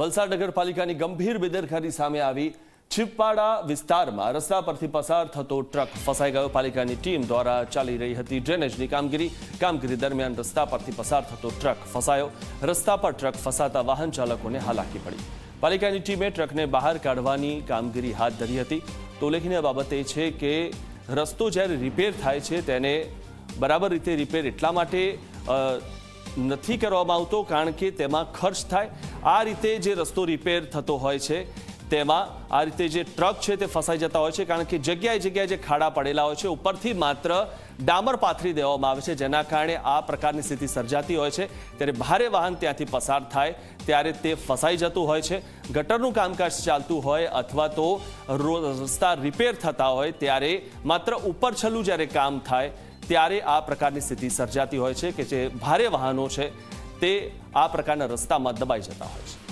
વલસાડ નગરપાલિકાની ગંભીર બેદરકારી સામે આવી. છીપવાડા વિસ્તારમાં રસ્તા પરથી પસાર થતો ટ્રક ફસાઈ ગયો. પાલિકાની ટીમ દ્વારા ચાલી રહી હતી ડ્રેનેજની કામગીરી. કામગીરી દરમિયાન રસ્તા પરથી પસાર થતો ટ્રક ફસાયો. રસ્તા પર ટ્રક ફસાતા વાહન ચાલકોને હાલાકી પડી. પાલિકાની ટીમે ટ્રકને બહાર કાઢવાની કામગીરી હાથ ધરી હતી. તો ઉલ્લેખનીય બાબત એ છે કે રસ્તો જ્યારે રિપેર થાય છે તેને બરાબર રીતે રિપેર એટલા માટે નથી કરવામાં આવતો, કારણ કે તેમાં ખર્ચ થાય. આ રીતે જે રસ્તો રિપેર થતો હોય છે, તેમાં આ રીતે જે ટ્રક છે તે ફસાઈ જતા હોય છે, કારણ કે જગ્યાએ જગ્યાએ જે ખાડા પડેલા હોય છે, ઉપરથી માત્ર ડામર પાથરી દેવામાં આવે છે, જેના કારણે આ પ્રકારની સ્થિતિ સર્જાતી હોય છે. ત્યારે ભારે વાહન ત્યાંથી પસાર થાય, ત્યારે તે ફસાઈ જતું હોય છે. ગટરનું કામકાજ ચાલતું હોય અથવા તો રસ્તા રિપેર થતા હોય, ત્યારે માત્ર ઉપર છલું જ્યારે કામ થાય, ત્યારે આ પ્રકારની સ્થિતિ સર્જાતી હોય છે કે જે ભારે વાહનો છે તે આ પ્રકારના રસ્તામાં દબાઈ જતા હોય છે.